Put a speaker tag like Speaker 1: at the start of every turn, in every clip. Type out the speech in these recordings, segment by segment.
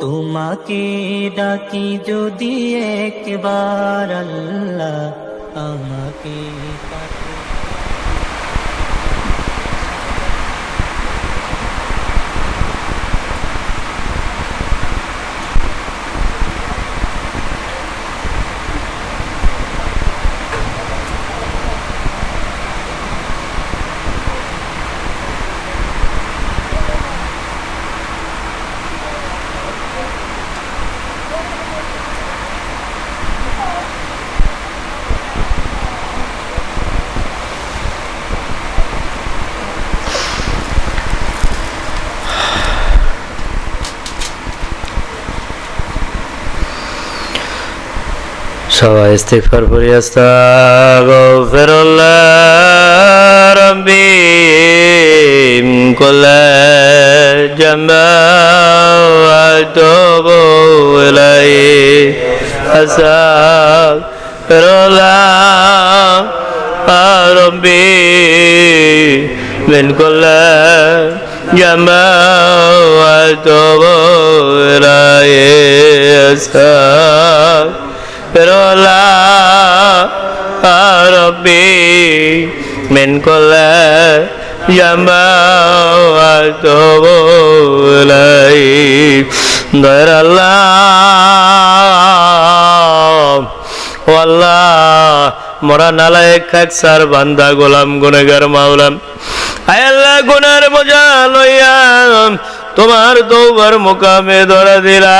Speaker 1: তোমাকে ডাকি যদি একবার আল্লাহ আমাকে
Speaker 2: সবাই ইস্তিগফার করি আস্তাগফিরুল্লাহ রাব্বি কুল্লা জামা ওয়া তুবু ইলাইহি আস্তাগফিরুল্লাহ রাব্বি من كل جمع وتوب إليه أستغفر الله ربي من كل جمع وتوب إليه غير الله والله মোরা নালায় খাক সার বান্দা গোলাম গুনেগার মাওলাম আয়াল্লাহ গুনার বোঝা লইয়া তোমার দৌবার মোকামে ধরা দিলাম।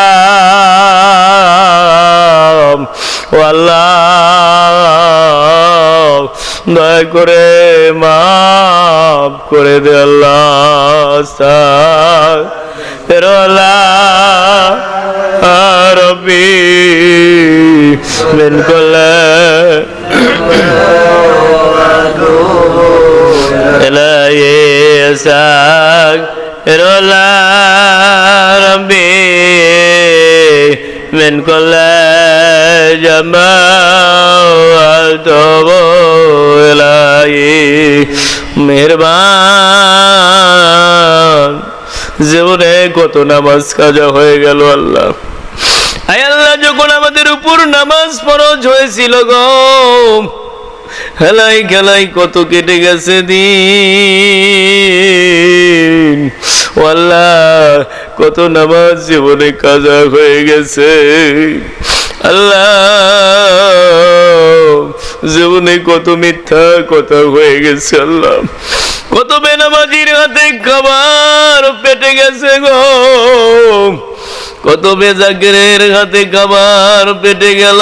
Speaker 2: ও আল্লাহ, দয়া করে মাফ করে দে আল্লাহ ফের আল্লাহ রবি বিলকুল ইলাইয়ে সাক رولا ربي من كل جمال توبو إلهي মেহরবান জীবনে কত নামাজ কাজা হয়ে গেল আল্লাহ আয় আল্লাহ যখন আমাদের উপর নামাজ ফরজ হয়েছিল গো খেলাই খেলাই কত কেটে গেছে দিন। আল্লাহ, কত নামাজ জীবনে কাজা হয়ে গেছে। আল্লাহ, জীবনে কত মিথ্যা কথা হয়ে গেছে, আল্লাহ। কত বেনামাজির হাতে খাবার পেটে গেছে গো। কত বেজাগের হাতে খাবার পেটে গেল।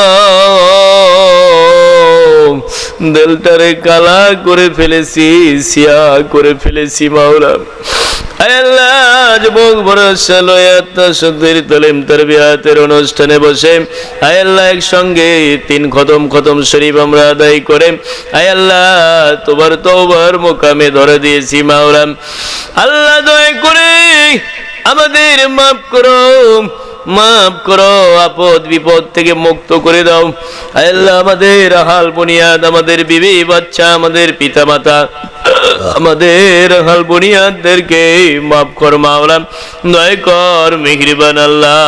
Speaker 2: দেলটারে কালা করে ফেলেছি, সিয়া করে ফেলেছি মাওলা। অনুষ্ঠানে বসে। আয়াল্লাহ একসঙ্গে তিন খতম খতম শরীফ আমরা আদায় করে। আয়াল্লাহ তোমার তোবার মোকামে ধরে দিয়েছি মাওলাম আল্লাহ, দয়া করে আমাদের মাফ করো। মাফ করো, আপদ বিপদ থেকে মুক্ত করে দাও। আল্লাহ, আমাদের হাল বুনিয়াদ, আমাদের বিবি বাচ্চা, আমাদের পিতা মাতা আমাদের হাল বুনিয়াদদেরকে মাফ কর মাওলা নয় কর মেহরবান আল্লাহ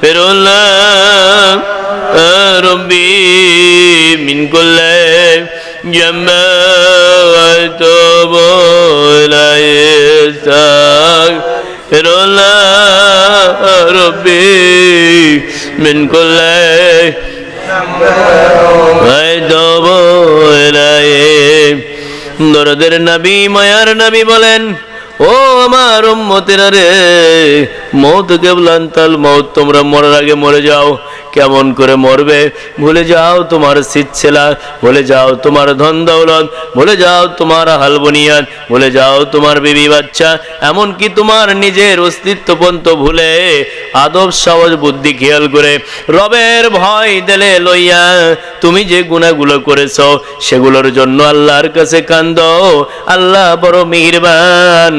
Speaker 2: ফেরুল্লাহ মিন করলে জমা তো বলায় الله ربي من كل ويتوب إليه দরদের নবী মায়ার নবী বলেন ও আমার উম্মতেরা রে মৌত কেবলান তাল মৌত, তোমরা মরার আগে মরে যাও। কেমন করে মরবে? ভুলে যাও তোমার ছেলা ভুলে যাও তোমার ধন দৌলত, ভুলে যাও তোমার হালবনিয়ান ভুলে যাও তোমার বিবি বাচ্চা, এমনকি তোমার নিজের অস্তিত্ব পর্যন্ত ভুলে আদব সাহস বুদ্ধি খেয়াল করে রবের ভয় দেলে লইয়া তুমি যে গুণাগুলো করেছ, সেগুলোর জন্য আল্লাহর কাছে কান্দ। আল্লাহ বড় মেহেরবান,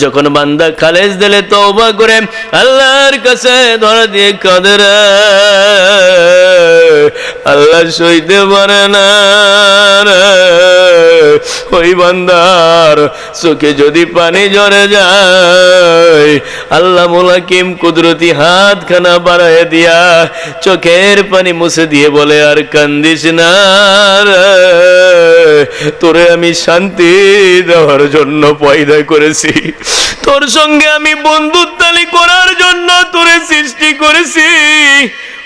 Speaker 2: যখন বান্দা খালেজ দিলে তওবা করে আল্লাহর কাছে ধরা দিয়ে কাঁদে রে। আল্লাহ সইতে পারে না ওই বান্দার চোখে যদি পানি ঝরে যায়, আল্লাহ মোলাকিম কুদরতি হাত খানা বাড়ায় দিয়া চোখের পানি মুছে দিয়ে বলে, আর কান্দিস না। তোরে আমি শান্তি দেওয়ার জন্য পয়দা করেছি। তোর সঙ্গে আমি বন্ধুত্বালি করার জন্য তোরে সৃষ্টি করেছি।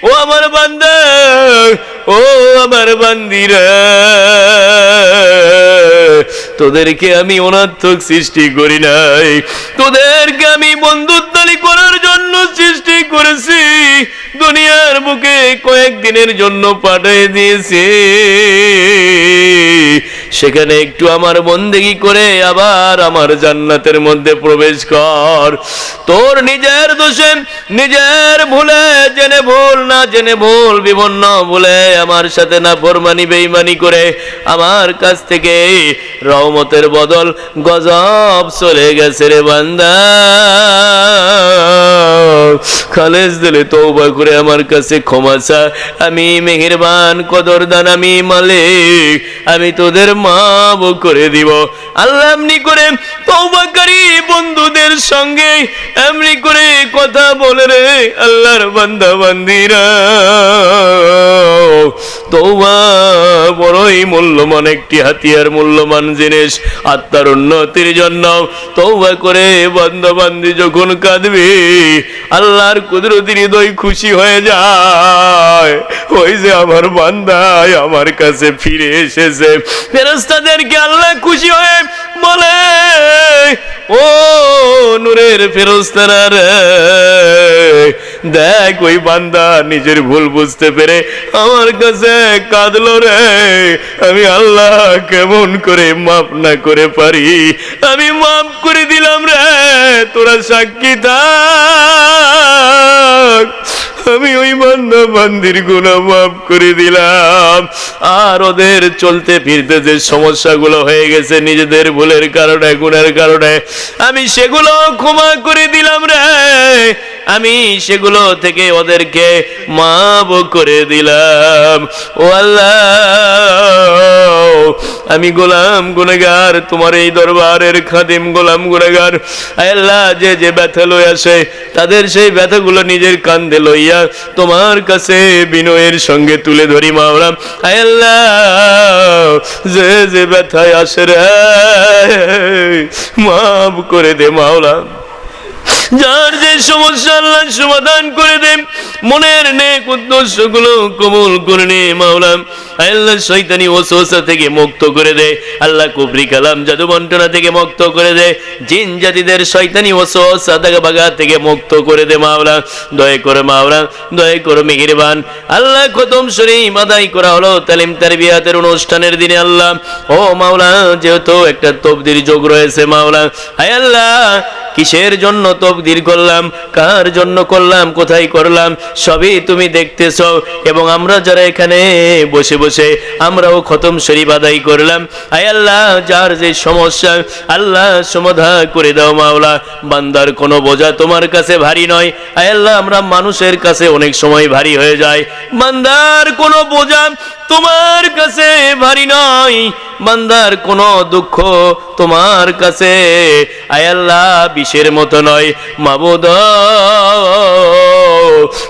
Speaker 2: ও আমার বান্দা ও আমার বান্দিরা। তোদেরকে আমি অনার্থক সৃষ্টি করি নাই। তোদেরকে আমি বন্ধুত্বালি করার জন্য সৃষ্টি করেছি। দুনিয়ার বুকে কয়েকদিনের জন্য পাঠিয়ে দিয়েছি। সেখানে একটু আমার বন্দেগি করে আবার আমার জান্নাতের মধ্যে প্রবেশ কর। তোর নিজের দোষে, নিজের ভুলে, জেনে ভুল, না জেনে ভুল বিভিন্ন ভুলে আমার সাথে না ফরমানি বেইমানি করে আমার কাছ থেকে রহমতের বদল গজব চলে গেছে রে বান্দা। খালেজ দিলে তৌবা করে আমার কাছে ক্ষমা চা আমি মেহেরবান, কদরদান, আমি মালিক। আমি তোদের মাফ করে দিব। আল্লাহ এমনি করে তৌবাকারী বন্ধুদের সঙ্গে এমনি করে কথা বলে রে আল্লাহর বান্দা বান্দিরা তৌবা বড়ই মূল্যবান, একটি হাতিয়ার মূল্যবান জিনিস। আত্মার উন্নতির জন্য তৌবা করে বান্দি যখন কাঁদবে, আল্লাহর কুদরতি হৃদয় খুশি হয়ে যায়। ওই যে আমার বান্দায় আমার কাছে ফিরে এসেছে। ফেরস্তাদেরকে আল্লাহ খুশি হয়ে বলে, ও নূরের ফেরস্তারা রে দেখ ওই বান্দা নিজের ভুল বুঝতে পেরে আমার কাছে কাঁদলো রে। আমি আল্লাহ কেমন করে মাফ না করে পারি। আমি মাফ করে দিলাম রে, তোরা সাক্ষী থাক। আমি ওই বান্দা বান্দির গুণা মাফ করে দিলাম। আর ওদের চলতে ফিরতে যে সমস্যাগুলো হয়ে গেছে নিজেদের ভুলের কারণে, গুণের কারণে, আমি সেগুলো ক্ষমা করে দিলাম রে। আমি সেগুলো থেকে ওদেরকে মাফ করে দিলাম। ও আল্লাহ, আমি গোলাম গুনেগার তোমার এই দরবারের খাদিম গোলাম গুনেগার আল্লাহ, যে যে ব্যথা লই আসে, তাদের সেই ব্যথাগুলো নিজের কান্দে লইয়া তোমার কাছে বিনয়ের সঙ্গে তুলে ধরি মাওলাম আল্লাহ, যে যে ব্যথায় আসে রে, মাফ করে দে মাওলা যার যে সমস্যা আল্লাহ সমাধান করে দেন। মনের নেক উদ্দেশ্যগুলো কবুল করে নে মাওলাম আল্লাহ শৈতানি থেকে মুক্ত করে দে। আল্লাহ কুবরি কালাম জাদু বন্টনা থেকে মুক্ত করে দে। জিন জাতিদের শৈতানি দাগা বাগা থেকে মুক্ত করে দে মাওলা। দয়া করে মাওলা, দয়া করে মেহেরবান। আল্লাহ আদায় করা হলো তালিম তারবিয়াতের অনুষ্ঠানের দিনে আল্লাহ। ও মাওলা, যেহেতু একটা তবদির যোগ রয়েছে মাওলা। হায় আল্লাহ, কিসের জন্য তবদির করলাম? কার জন্য করলাম? কোথায় করলাম? সবই তুমি দেখতেছ। এবং আমরা যারা এখানে বসে বসে আমরাও খতম শরীফ আদায় করলাম। আয় আল্লাহ, যার যে সমস্যা, আল্লাহ সমাধা করে দাও মাওলা। বান্দার কোনো বোঝা তোমার কাছে ভারী নয়। আয় আল্লাহ, আমরা মানুষের কাছে অনেক সময় ভারী হয়ে যায় বান্দার কোনো বোঝা তোমার কাছে ভারী নয়। বান্দার কোনো দুঃখ তোমার কাছে। আয়াল্লাহ বিষের মতো নয়। মাবুদ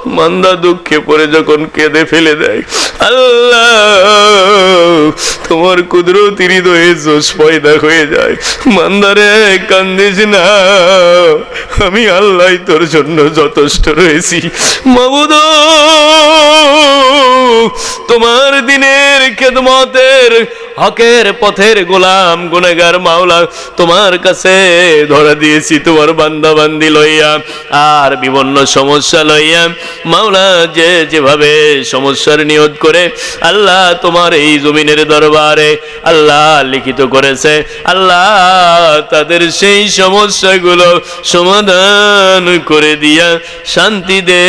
Speaker 2: মান্দা দুঃখে পড়ে যখন কেঁদে ফেলে দেয়। আল্লাহ, তোমার কুদরতি হৃদয়ে জোশ পয়দা হয়ে যায়। মান্দারে কান্দিস না। আমি আল্লাহ তোর জন্য যথেষ্ট রয়েছি। মাবুদ, তোমার দিনের খেদমতের হকের হকের পথের গোলাম গুনেগার মাওলা তোমার কাছে ধরা দিয়েছি তোমার বান্দা বান্দি লইয়া আর বিভিন্ন সমস্যা লইয়া। মাওলা যে যেভাবে সমস্যার নিয়ত করে, আল্লাহ তোমার এই জমিনের দরবারে আল্লাহ লিখিত করেছে। আল্লাহ তাদের সেই সমস্যাগুলো সমাধান করে দিয়া শান্তি দে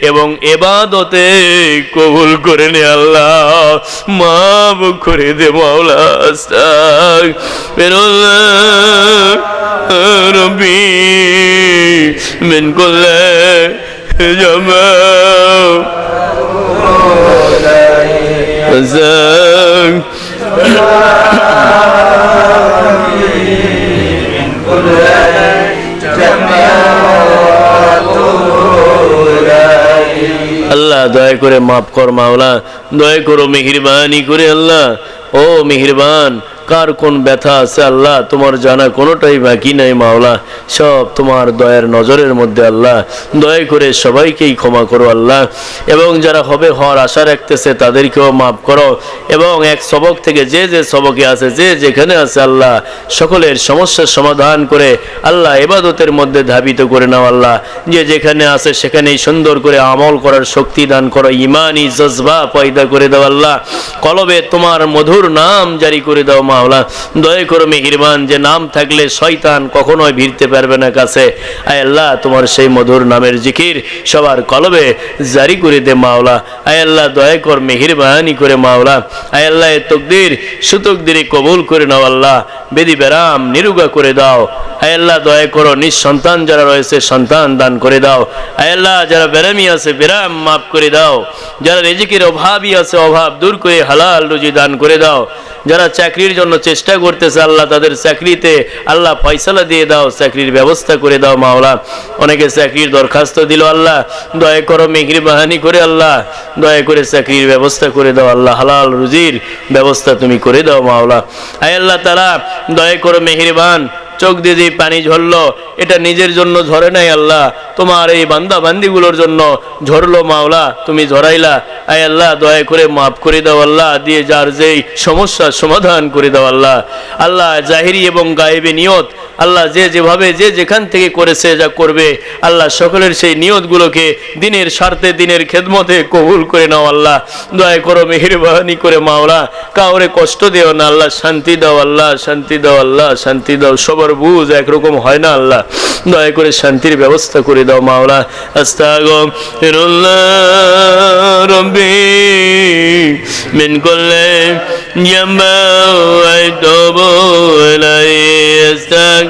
Speaker 2: এবং এবাদতে কবুল করে নে আল্লাহ। মাফ করে করে দে মাওলা মেন করলে জমা আল্লাহ দয়া করে মাফ কর মাওলা দয়া করো মেহরবানি করে আল্লাহ ও মেহেরবান কার কোন ব্যথা আছে আল্লাহ? তোমার জানা কোনোটাই বাকি নাই মাওলা। সব তোমার দয়ার নজরের মধ্যে আল্লাহ। দয়া করে সবাইকেই ক্ষমা করো আল্লাহ। এবং যারা হবে, হওয়ার আশা রাখতেছে, তাদেরকেও মাফ করো। এবং এক সবক থেকে যে যে সবকে আছে, যে যেখানে আছে আল্লাহ, সকলের সমস্যার সমাধান করে আল্লাহ এবাদতের মধ্যে ধাবিত করে নাও আল্লাহ। যে যেখানে আছে, সেখানেই সুন্দর করে আমল করার শক্তি দান করো। ইমানি জজবা পয়দা করে দাও আল্লাহ। কলবে তোমার মধুর নাম জারি করে দাও মাওলা, দয়া করো মেহিরবান, যে নাম থাকলে শয়তান কখনোই ভিড়তে পারবে না কাছে। তোমার সেই মধুর নামের জিকির সবার কলবে জারি করে দে মাওলা। দয়া কর মেহিরবানি করে মাওলা। তকদির সুতকদিরি কবুল করে নাও আল্লাহ। বেদি নিরুগা করে দাও। আয় দয়া করো নিঃসন্তান যারা রয়েছে, সন্তান দান করে দাও। আয় যারা বেরামি আছে বেরাম মাফ করে দাও। যারা রেজিকের অভাবই আছে, অভাব দূর করে হালাল রুজি দান করে দাও। যারা চাকরির জন্য চেষ্টা করতেছে, আল্লাহ তাদের চাকরিতে আল্লাহ ফয়সালা দিয়ে দাও, চাকরির ব্যবস্থা করে দাও মাওলা। অনেকে চাকরির দরখাস্ত দিল আল্লাহ, দয়া করো মেঘরি বাহানি করে আল্লাহ, দয়া করে চাকরির ব্যবস্থা করে দাও আল্লাহ, হালাল রুজির ব্যবস্থা তুমি করে দাও মাওলা। আয় আল্লাহ তারা দয়া করো মেহেরবান চোখ দিয়ে যে পানি ঝরলো, এটা নিজের জন্য ঝরে নাই আল্লাহ। তোমার এই বান্দা বান্দিগুলোর জন্য ঝরলো মাওলা, তুমি ঝরাইলা। আয় আল্লাহ, দয়া করে মাফ করে দাও আল্লাহ, দিয়ে যার যেই সমস্যার সমাধান করে দাও আল্লাহ। আল্লাহ জাহিরি এবং গায়েবে নিয়ত আল্লাহ যে যেভাবে যে যেখান থেকে করেছে যা করবে, আল্লাহ সকলের সেই নিয়তগুলোকে দিনের স্বার্থে, দিনের খেদমতে কবুল করে নাও আল্লাহ। দয়া করো, মেহেরবানি করে মাওলা, কাউরে কষ্ট দিও না আল্লাহ, শান্তি দাও আল্লাহ, শান্তি দাও আল্লাহ, শান্তি দাও, সবার বুঝ একরকম হয় না আল্লাহ। দয়া করে শান্তির ব্যবস্থা করে দাও মাওলা। আস্তাগম মিন করলে আইতবু ইলাইহি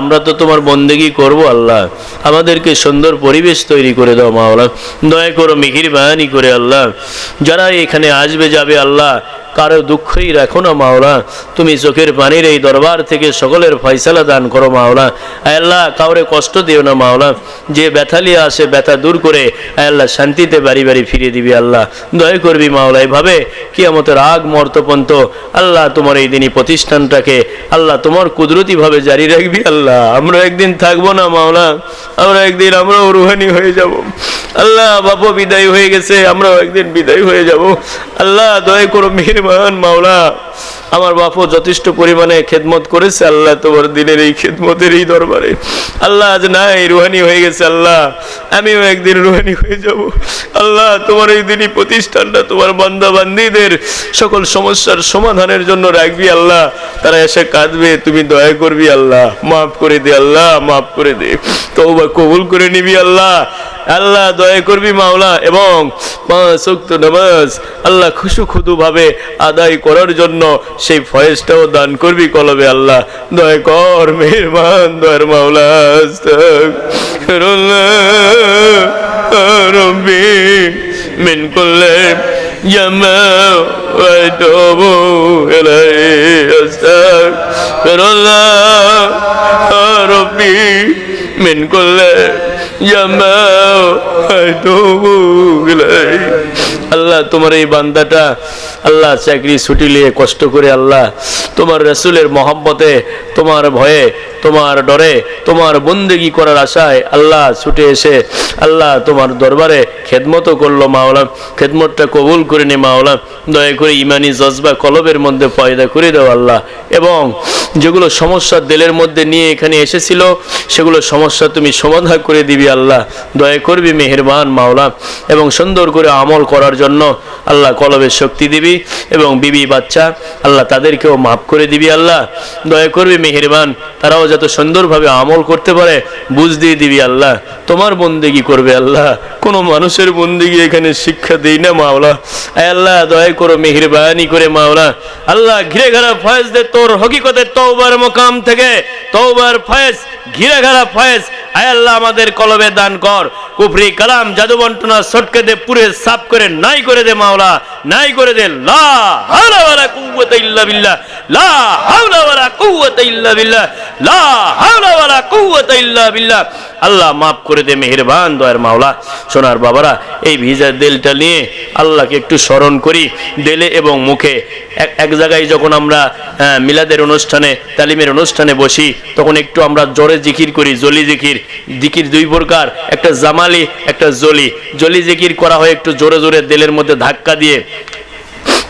Speaker 2: আমরা তো তোমার বন্দেগি করব, আল্লাহ। আমাদেরকে সুন্দর পরিবেশ তৈরি করে দাও, মাওলা। দয়া করো মিহির বায়ানি করে, আল্লাহ। যারা এখানে আসবে, যাবে, আল্লাহ। কারও দুঃখই রাখো না, মাওলা। তুমি চোখের পানির এই দরবার থেকে সকলের ফয়সালা দান করো, মাওলা। আল্লাহ, কাউরে কষ্ট দিও না, মাওলা। যে ব্যথা লিয়ে আসে, ব্যথা দূর করে আল্লাহ, শান্তিতে বাড়ি বাড়ি ফিরিয়ে দিবি, আল্লাহ। দয়া করবি, মাওলা, এভাবে কি আমাদের আগ মর্তপন্ত আল্লাহ তোমার এই দিনই প্রতিষ্ঠানটাকে, আল্লাহ তোমার কুদরতিভাবে জারি রাখবি, আল্লাহ। আমরা একদিন থাকব না মাওলা, আমরা একদিন আমরাও রুহানি হয়ে যাব। আল্লাহ বাপু বিদায় হয়ে গেছে, আমরাও একদিন বিদায় হয়ে যাব। আল্লাহ, দয়া করো মেহরবান মাওলা। আমার বাপও যথেষ্ট পরিমাণে খেদমত করেছে, আল্লাহ তোমার দিনের এই খেদমতের এই দরবারে। আল্লাহ আজ নাই, রুহানি হয়ে গেছে আল্লাহ। আমিও একদিন রুহানি হয়ে যাব। আল্লাহ তোমার এই দিনই প্রতিষ্ঠানটা তোমার বান্দা বান্দিদের সকল সমস্যার সমাধানের জন্য রাখবি আল্লাহ। তারা এসে কাঁদবে, তুমি দয়া করবি আল্লাহ। মাফ করে দে আল্লাহ, মাফ করে দে। তওবা কবুল করে নিবি আল্লাহ। আল্লাহ দয়া করবি মাওলা, এবং পাঁচ নামাজ আল্লাহ খুশু খুদু ভাবে আদায় করার জন্য সেই ফয়েজটাও দান করবি কলবে আল্লাহ দয়া কর মেহরবান দয়ার মাওলা আস্তাগফিরুল্লাহ রব্বি মিন কুল্লি জামা وأتوب إليه أستغفر الله ربي من كل জামা আল্লাহ, তোমার এই বান্দাটা আল্লাহ চাকরি ছুটি নিয়ে কষ্ট করে আল্লাহ, তোমার রসুলের মহব্বতে, তোমার ভয়ে তোমার ডরে, তোমার বন্দেগি করার আশায় আল্লাহ ছুটে এসে, আল্লাহ তোমার দরবারে খেদমত করল মাওলাম খেদমতটা কবুল করে নে মাওলা দয়া করে ইমানি জজবা কলবের মধ্যে পয়দা করে দাও আল্লাহ। এবং যেগুলো সমস্যা দেলের মধ্যে নিয়ে এখানে এসেছিল, সেগুলো সমস্যা তুমি সমাধান করে দিবি আল্লাহ। দয়া করবি মেহেরবান মাওলা এবং সুন্দর করে আমল করার জন্য আল্লাহ কলবের শক্তি দিবি। এবং বিবি বাচ্চা, আল্লাহ তাদেরকেও মাফ করে দিবি আল্লাহ। দয়া করবি মেহেরবান, তারাও যাতে সুন্দরভাবে আমল করতে পারে, বুঝ দিয়ে দিবি আল্লাহ। তোমার বন্দেগি করবে আল্লাহ। কোনো মানুষের বন্দেগি এখানে শিক্ষা দেই না মাওলা। আল্লাহ, দয়া করো, মেহেরবানি করে মাওলা। আল্লাহ, ঘিরে ঘেরা ফয়েজ দে তোর হকিকতের তওবার মোকাম থেকে, তওবার ফয়েজ, ঘিরে ঘেরা ফয়েজ। আল্লাহ, আমাদের কলবে দান কর। কুফরি, কালাম জাদু বন্টনা সটকে দে পুরে সাফ করে, নাই করে দে মাওলা। নাই করে দেন। লা লা লা আল্লাহ মাফ করে দে মেহেরবান, দয়ার মাওলা। সোনার বাবারা, এই ভিজা দিলটা নিয়ে আল্লাহকে একটু স্মরণ করি। দেলে এবং মুখে এক এক জায়গায় যখন আমরা মিলাদের অনুষ্ঠানে, তালিমের অনুষ্ঠানে বসি, তখন একটু আমরা জোরে জিকির করি, জলি জিকির। জিকির দুই প্রকার, একটা জামালি, একটা জলি। জলি জিকির করা হয় একটু জোরে জোরে দেলের মধ্যে ধাক্কা দিয়ে।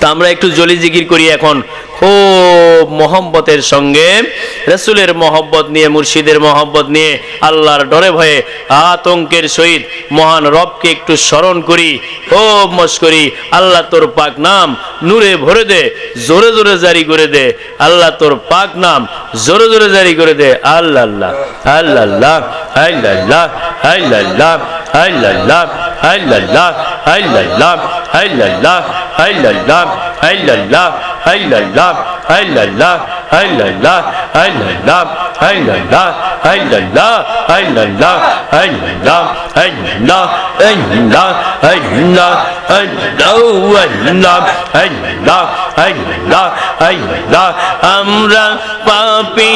Speaker 2: তা আমরা একটু জলি জিকির করি এখন। খুব মহব্বতের সঙ্গে রসুলের মহব্বত নিয়ে মুর্শিদের মহব্বত নিয়ে আল্লাহর ডরে ভয়ে আতঙ্কের সহিত মহান রবকে একটু স্মরণ করি ও মস করি আল্লাহ তোর পাক নাম নূরে ভরে দে জোরে জোরে জারি করে দে আল্লাহ তোর পাক নাম জোরে জোরে জারি করে দে আল্লাহ আল্লাহ আল্লাহ আল্লাহ আল্লাহ আল্লাহ আল্লাহ আল্লাহ আল্লাহ আল্লাহ আল্লাহ আল্লাহ আল্লাহ আল্লাহ আল্লাহ আল্লাহ আল্লাহ আল্লাহ আল্লাহ আল্লাহ আল্লাহ আল্লাহ আল্লাহ আল্লাহ আল্লাহ আল্লাহ আল্লাহ আমরা পাপি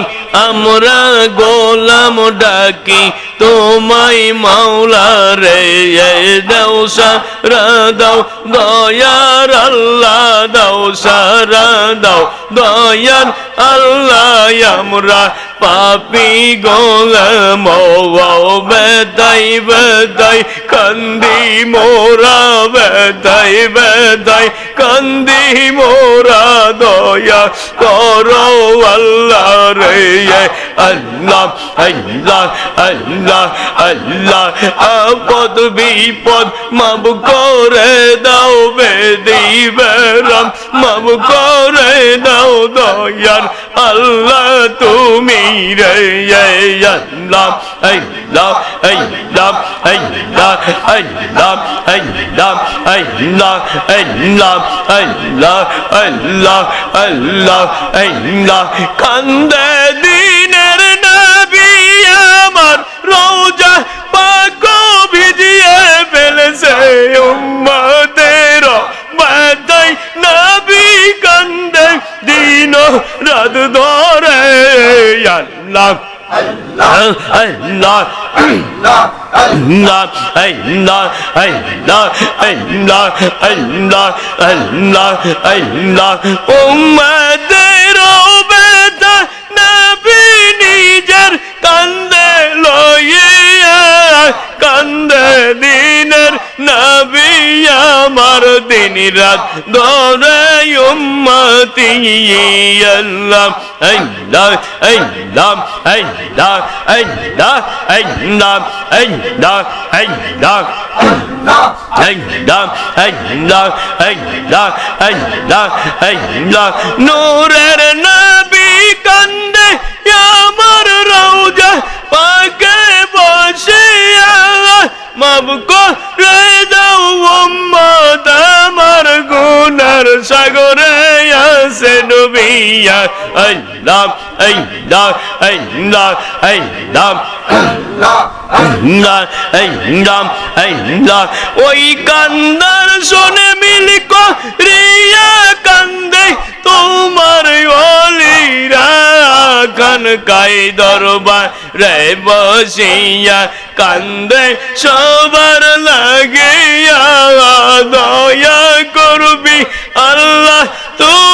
Speaker 2: আমরা গোলাম ডাকি তোমায় মাওলা রে দাও সারা দাও, দয়ার আল্লাহ দাও, সারা দাও, দয়ার আল্লাহ আমরা পাপি গোলাম বেদাই বেদাই, কান্দি মোরা বেদাই বেদাই, কান্দি মোরা দয়া করো আল্লাহ রে আল্লাহ আল্লাহ আল্লাহ আল্লাহ আপদ বিপদ মাব করে দাও বেদি বেরাম মাব করে দাও দয়ার আল্লাহ তুমি রে আল্লাহ আল্লাহ আল্লাহ আল্লাহ আল্লাহ আল্লাহ আল্লাহ আল্লাহ আল্লাহ আল্লাহ আল্লাহ আল্লাহ কান্দে নবী আমার রোজা পাক ভিজিয়ে ফেলেছে উম্মতের বাদাই নবী কান্দে দিন রাত ধরে। আল্লাহ আল্লাহ আল্লাহ আল্লাহ আল্লাহ আল্লাহ আল্লাহ আল্লাহ আল্লাহ আল্লাহ। উম্মতের বেদা নবী নিজের কান্দে লইয়া কান্দে দিনের নবী আমার দিন রাত ধরে উম্মতি আল্লাহ আল্লাহ আল্লাহ আল্লাহ আল্লাহ আল্লাহ আল্লাহ আল্লাহ আল্লাহ আল্লাহ আল্লাহ আল্লাহ আল্লাহ নূরের নবী কান্দে আমার রওজা পাকে বসিয়া মাব করে দাও উম্মত আমার গুনার সাগরে আছে ডুবিয়া আল্লাহ আল্লাহ আল্লাহ আল্লাহ। আল্লাহ আল্লাহ আল্লাহ। ওই কান্দার শোনে কান কাই দরবার রে বসিয়া কান্দে সবার লাগিয়া দয়া করবি আল্লাহ তুমি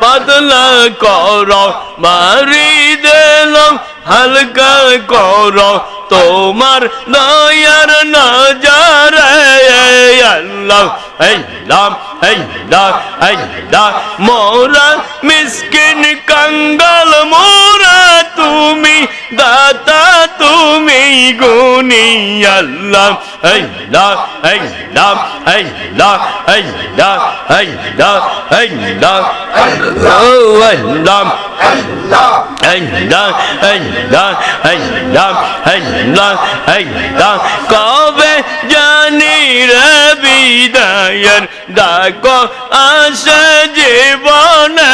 Speaker 2: পাতলা কর মারি দিলাম হালকা কর। তোমার দয়ার নজরে আল্লাহ আল্লাহ। মোরা মিসকিন কঙ্গল মোরা তুমি দাতা তুমি গুনি কবে জানি রবি দায় ডাক আসে জীবনে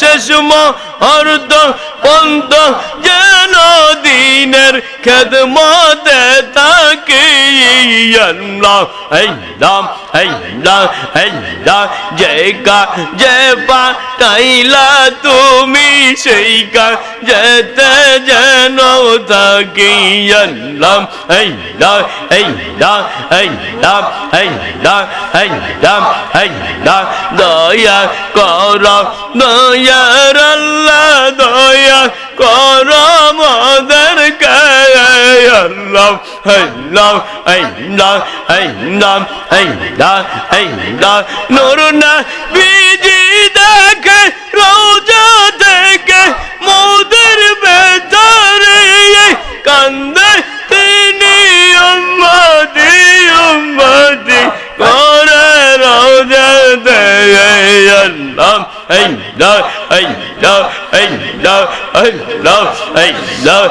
Speaker 2: শেষ মুহূর্ত পন্ত যেন দিনের খেদমতে আল্লাহ আল্লাহ আল্লাহ আল্লাহ যে কা যে পাঠাইলা তুমি সেই কা যেতে যেন থাকি আল্লাহ আল্লাহ আল্লাহ আল্লাহ আল্লাহ আল্লাহ আল্লাহ দয়া কর দয়ার আল্লাহ দয়া কর মদের love, hey love, hey love, hey love, hey love, hey love. Nuruna biji deke roja deke moder bedare kande tini ummadi ummadi kore roja deke love, hey love, hey love, hey love, hey love, hey love.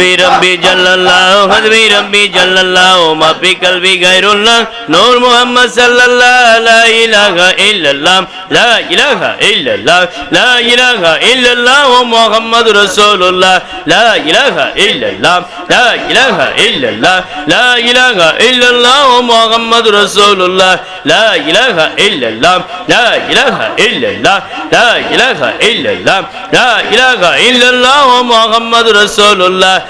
Speaker 2: हजबी रबी जल्लल्लाहु हजबी रबी जल्लल्लाहु माफी कल्बी गैरुल्लाह नूर मोहम्मद सल्लल्लाहु ला इलाहा इल्लल्लाह ला इलाहा इल्लल्लाह ला इलाहा इल्लल्लाह मोहम्मद रसूलुल्लाह ला इलाहा इल्लल्लाह ला इलाहा इल्लल्लाह ला इलाहा इल्लल्लाह मोहम्मद रसूलुल्लाह ला इलाहा इल्लल्लाह ला इलाहा इल्लल्लाह ला इलाहा इल्लल्लाह ला इलाहा इल्लल्लाह मोहम्मद रसूलुल्लाह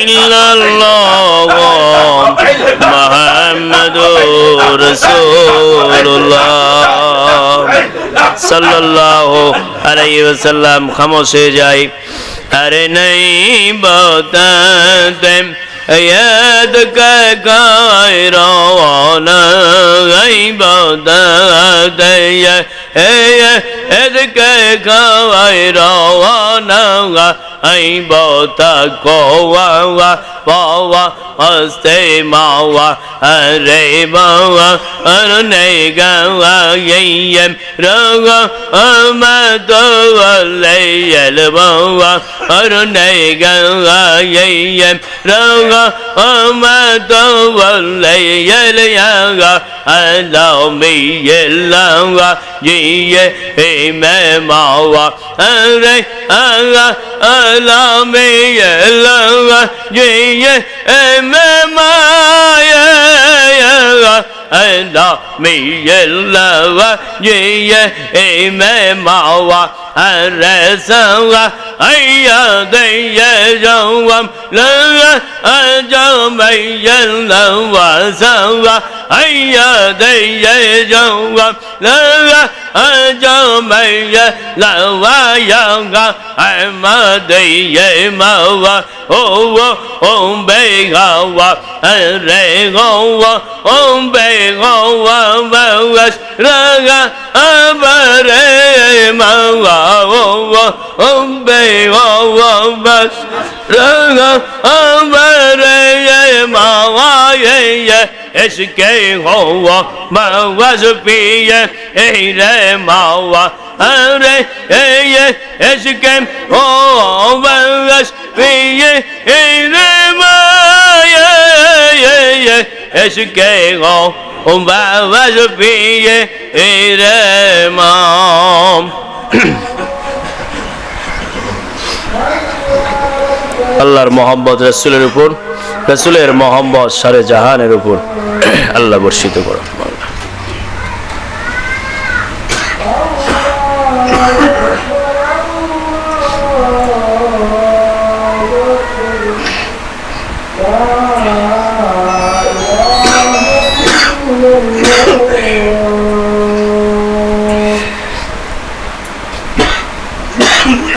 Speaker 2: ইল্লাল্লাহ মুহাম্মাদুর রাসূলুল্লাহ সাল্লাল্লাহু আলাইহি ওয়াসাল্লাম খামোশ হয়ে যায়। আরে নাই বাতাতে یاد کا گائران غیبت دے یاد کا گائران غیبت ai bồ ta cô wa wa bo wa aste ma wa re ma wa ar ne ga wa ye yem ra ga ma to wa le ye le ba wa ar ne ga wa ye yem ra ga ma to wa le ye le ya ga a la mi ye la wa ye ye he me ma wa a re a ga a Elami Elama Jiye Emema Yela Elami Elama Jiye Emema Wa Arasala Aya Deye Jawam Lala Ajamay Yela Wa Sala Aya Deye Jawam Lala ở cho mình là wa giàu ngon hãy mở đi về mở vào ô ô, ôm bê gạo vào ở rễ wa vào ôm bê wa vào vào ra ra ở bờ rễ mở vào ô ô, ôm bê ngô vào vào ra ra ở bờ rễ mở vào về về. E e wa su pi ye e re ma ye ye ye eske go wa wa su pi ye e re ma আল্লাহর মোহাম্মদ রসুলের উপর রসুলের মোহাম্মদ সারে জাহানের উপর আল্লাহ বর্ষিত করো।